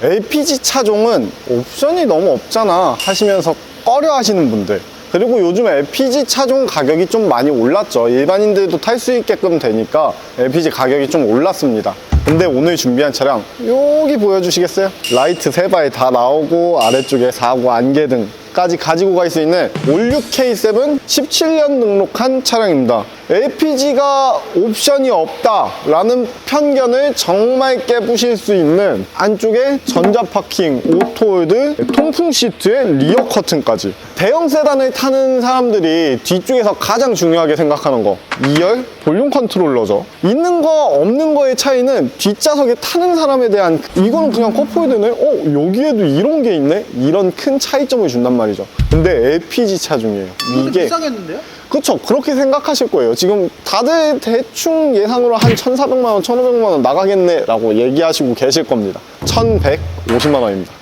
LPG 차종은 옵션이 너무 없잖아 하시면서 꺼려 하시는 분들. 그리고 요즘 LPG 차종 가격이 좀 많이 올랐죠. 일반인들도 탈 수 있게끔 되니까 LPG 가격이 좀 올랐습니다. 근데 오늘 준비한 차량 여기 보여주시겠어요? 라이트 세발 다 나오고 아래쪽에 사고 안개등 까지 가지고 갈 수 있는 올류 K7 17년 등록한 차량입니다. LPG가 옵션이 없다라는 편견을 정말 깨부실 수 있는 안쪽에 전자 파킹, 오토홀드, 통풍 시트에 리어 커튼까지 대형 세단을 타는 사람들이 뒤쪽에서 가장 중요하게 생각하는 거 2열 볼륨 컨트롤러죠. 있는 거 없는 거의 차이는 뒷좌석에 타는 사람에 대한 이거는 그냥 컵홀드네? 어 여기에도 이런 게 있네? 이런 큰 차이점을 준단 말이죠. 근데 LPG 차종이에요. 이게 비싸겠는데요? 그쵸 그렇게 생각하실 거예요. 지금 다들 대충 예상으로 한 1,400만 원 1,500만 원 나가겠네 라고 얘기하시고 계실 겁니다. 1,150만 원입니다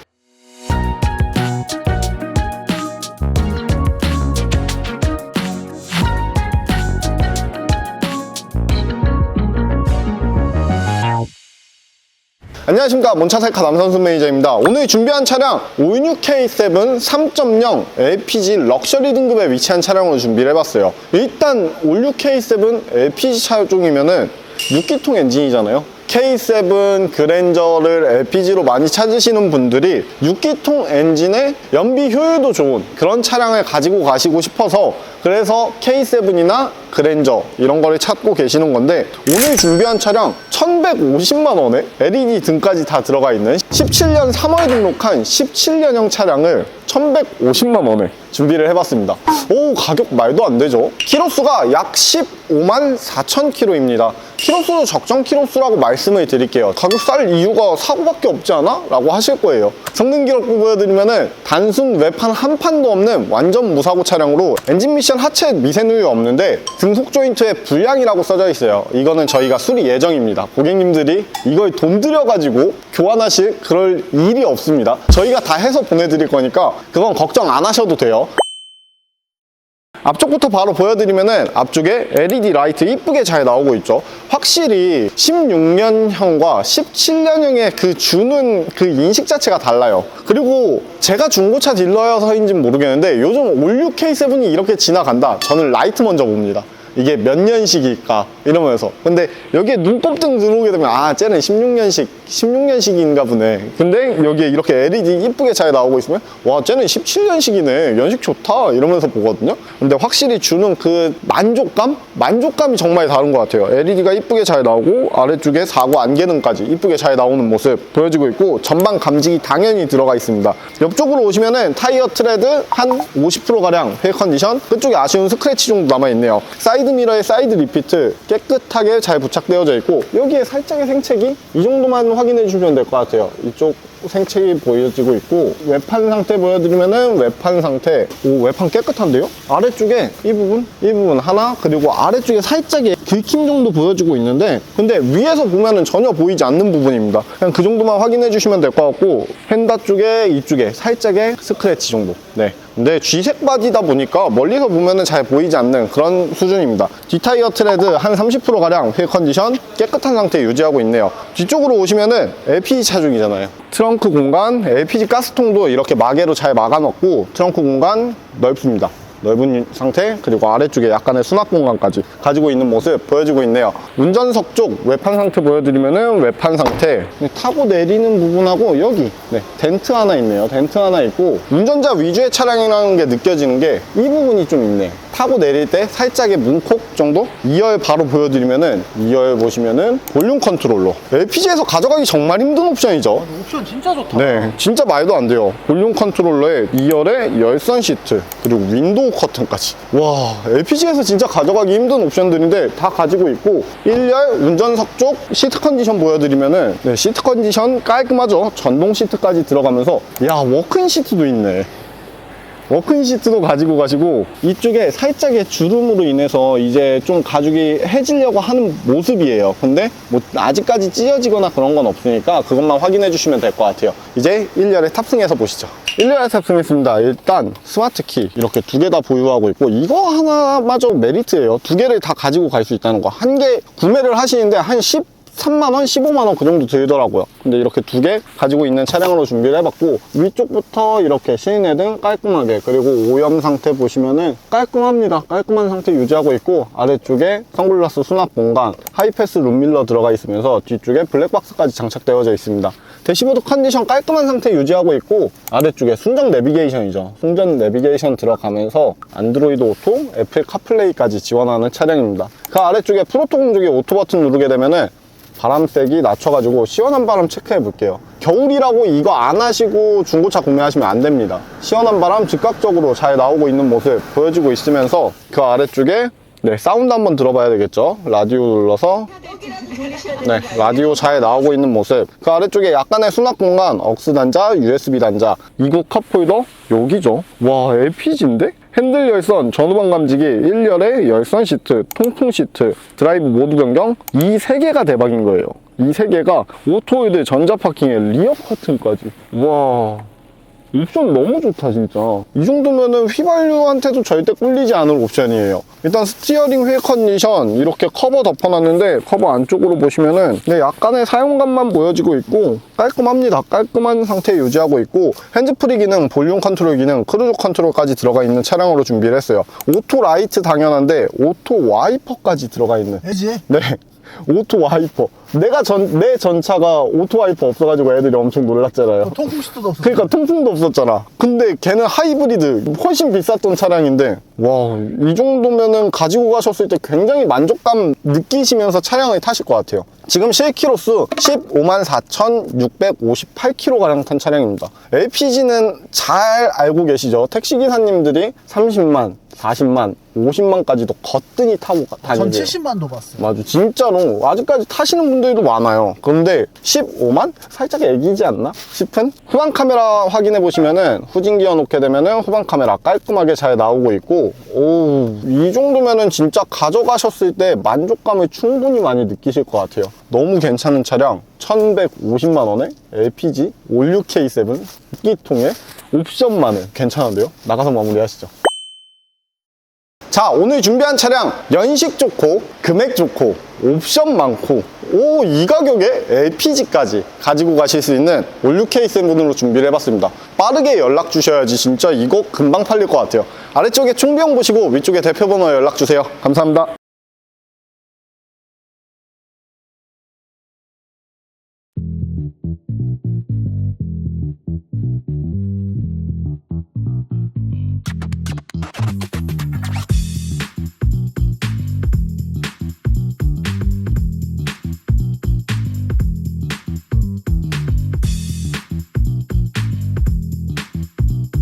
안녕하십니까. 몬차셀카 남선수 매니저입니다. 오늘 준비한 차량 56K7 3.0 LPG 럭셔리 등급에 위치한 차량으로 준비를 해봤어요. 일단 56K7 LPG 차종이면은 6기통 엔진이잖아요 K7 그랜저를 LPG로 많이 찾으시는 분들이 6기통 엔진의 연비 효율도 좋은 그런 차량을 가지고 가시고 싶어서 그래서 K7이나 그랜저 이런 거를 찾고 계시는 건데 오늘 준비한 차량 1150만 원에 LED 등까지 다 들어가 있는 17년 3월 등록한 17년형 차량을 1150만 원에 준비를 해봤습니다. 오 가격 말도 안 되죠? 키로수가 약 15만 4천 킬로입니다. 키로수도 적정 키로수라고 말씀을 드릴게요. 가격 쌀 이유가 사고밖에 없지 않아? 라고 하실 거예요. 성능 기록부 보여드리면 은 단순 외판 한 판도 없는 완전 무사고 차량으로 엔진 미션 하체 미세누유 없는데 등속 조인트에 불량이라고 써져 있어요. 이거는 저희가 수리 예정입니다. 고객님들이 이걸 돈 들여가지고 교환하실 그럴 일이 없습니다. 저희가 다 해서 보내드릴 거니까 그건 걱정 안 하셔도 돼요 앞쪽부터 바로 보여드리면은 앞쪽에 LED 라이트 이쁘게 잘 나오고 있죠. 확실히 16년형과 17년형의 그 주는 그 인식 자체가 달라요. 그리고 제가 중고차 딜러여서인지는 모르겠는데 요즘 올류 K7이 이렇게 지나간다. 저는 라이트 먼저 봅니다. 이게 몇 년식일까? 이러면서. 근데 여기에 눈곱 등 들어오게 되면 아 쟤는 16년식 16년식인가 보네. 근데 여기에 이렇게 LED 이쁘게 잘 나오고 있으면 와 쟤는 17년식이네. 연식 좋다. 이러면서 보거든요. 근데 확실히 주는 그 만족감? 만족감이 정말 다른 것 같아요. LED가 이쁘게 잘 나오고 아래쪽에 사고 안개등까지 이쁘게 잘 나오는 모습 보여지고 있고 전방 감지기 당연히 들어가 있습니다. 옆쪽으로 오시면은 타이어 트레드 한 50%가량 휠 컨디션 끝쪽에 아쉬운 스크래치 정도 남아있네요. 사이드 미러에 사이드 리피트 깨끗하게 잘 부착되어져 있고 여기에 살짝의 생채기? 이 정도만 확인해 주시면 될 것 같아요. 이쪽 생채기 보여지고 있고 외판 상태 보여드리면은 외판 상태. 오 외판 깨끗한데요? 아래쪽에 이 부분 이 부분 하나 그리고 아래쪽에 살짝의 긁힘 정도 보여지고 있는데 근데 위에서 보면은 전혀 보이지 않는 부분입니다. 그냥 그 정도만 확인해 주시면 될 것 같고 펜다 쪽에 이쪽에 살짝의 스크래치 정도. 네 근데 G색 바디다 보니까 멀리서 보면은 잘 보이지 않는 그런 수준입니다. 뒷타이어 트레드 한 30%가량 휠 컨디션 깨끗한 상태 유지하고 있네요. 뒤쪽으로 오시면은 LPG 차종이잖아요. 트렁크 공간, LPG 가스통도 이렇게 마개로 잘 막아놓고 트렁크 공간 넓습니다 넓은 상태 그리고 아래쪽에 약간의 수납 공간까지 가지고 있는 모습 보여지고 있네요. 운전석 쪽 외판 상태 보여드리면은 외판 상태. 타고 내리는 부분하고 여기 네, 덴트 하나 있네요. 덴트 하나 있고 운전자 위주의 차량이라는 게 느껴지는 게 이 부분이 좀 있네. 타고 내릴 때 살짝의 문콕 정도? 2열 바로 보여드리면은 2열 보시면은 볼륨 컨트롤러. LPG에서 가져가기 정말 힘든 옵션이죠. 옵션 진짜 좋다. 네, 진짜 말도 안 돼요. 볼륨 컨트롤러에 2열에 열선 시트, 그리고 윈도우 커튼까지. 와, LPG에서 진짜 가져가기 힘든 옵션들인데 다 가지고 있고, 1열 운전석 쪽 시트 컨디션 보여드리면은, 네, 시트 컨디션 깔끔하죠. 전동 시트까지 들어가면서, 야, 워크인 시트도 있네. 워크인 시트도 가지고 가시고 이쪽에 살짝의 주름으로 인해서 이제 좀 가죽이 해지려고 하는 모습이에요. 근데 뭐 아직까지 찢어지거나 그런 건 없으니까 그것만 확인해 주시면 될 것 같아요. 이제 1열에 탑승해서 보시죠. 1열에 탑승했습니다. 일단 스마트 키 이렇게 두 개 다 보유하고 있고 이거 하나마저 메리트예요. 두 개를 다 가지고 갈 수 있다는 거. 한 개 구매를 하시는데 한 10, 13만원, 15만원 그 정도 들더라고요. 근데 이렇게 두 개 가지고 있는 차량으로 준비를 해봤고, 위쪽부터 이렇게 시네등 깔끔하게, 그리고 오염 상태 보시면은 깔끔합니다. 깔끔한 상태 유지하고 있고, 아래쪽에 선글라스 수납 공간, 하이패스 룸밀러 들어가 있으면서 뒤쪽에 블랙박스까지 장착되어져 있습니다. 대시보드 컨디션 깔끔한 상태 유지하고 있고 아래쪽에 순정 내비게이션이죠. 순정 내비게이션 들어가면서 안드로이드 오토, 애플 카플레이까지 지원하는 차량입니다. 그 아래쪽에 프로토 공조기 오토 버튼 누르게 되면은 바람 세기 낮춰가지고 시원한 바람 체크해 볼게요. 겨울이라고 이거 안 하시고 중고차 구매하시면 안 됩니다. 시원한 바람 즉각적으로 잘 나오고 있는 모습 보여지고 있으면서 그 아래쪽에 네, 사운드 한번 들어봐야 되겠죠. 라디오 눌러서 네, 라디오 잘 나오고 있는 모습. 그 아래쪽에 약간의 수납 공간, 억스 단자, USB 단자. 이거 컵홀더 여기죠. 와, LPG인데? 핸들 열선, 전후방 감지기, 1열에 열선 시트, 통풍 시트, 드라이브 모드 변경 이 세 개가 대박인 거예요. 이 세 개가 오토홀드 전자 파킹에 리어 커튼까지. 와. 옵션 너무 좋다 진짜 이 정도면은 휘발유한테도 절대 꿀리지 않을 옵션이에요 일단 스티어링 휠 컨디션 이렇게 커버 덮어놨는데 커버 안쪽으로 보시면은 네, 약간의 사용감만 보여지고 있고 깔끔합니다 깔끔한 상태 유지하고 있고 핸즈프리 기능 볼륨 컨트롤 기능 크루즈 컨트롤까지 들어가 있는 차량으로 준비를 했어요 오토 라이트 당연한데 오토 와이퍼까지 들어가 있는 해지? 네. 오토 와이퍼. 내가 전, 내 전차가 오토 와이퍼 없어가지고 애들이 엄청 놀랐잖아요. 통풍 시트도 없어. 그러니까 통풍도 없었잖아. 근데 걔는 하이브리드 훨씬 비쌌던 차량인데 와 이 정도면은 가지고 가셨을 때 굉장히 만족감 느끼시면서 차량을 타실 것 같아요. 지금 실키로 수 15만 4,658km 가량 탄 차량입니다. LPG는 잘 알고 계시죠? 택시 기사님들이 30만, 40만, 50만까지도 거뜬히 타고 전 다니세요. 70만도 봤어요. 맞아 진짜로 아직까지 타시는 분 들도 많아요 그런데 15만? 살짝 애기지 않나 싶은? 후방 카메라 확인해 보시면은 후진 기어 놓게 되면은 후방 카메라 깔끔하게 잘 나오고 있고 오 이 정도면은 진짜 가져가셨을 때 만족감을 충분히 많이 느끼실 것 같아요 너무 괜찮은 차량 1150만 원에 LPG 56K7 끼통에 옵션만은 괜찮은데요? 나가서 마무리하시죠 자 오늘 준비한 차량 연식 좋고 금액 좋고 옵션 많고 오 이 가격에 LPG까지 가지고 가실 수 있는 56K7으로 준비를 해봤습니다. 빠르게 연락 주셔야지 진짜 이거 금방 팔릴 것 같아요. 아래쪽에 총비용 보시고 위쪽에 대표 번호 연락 주세요. 감사합니다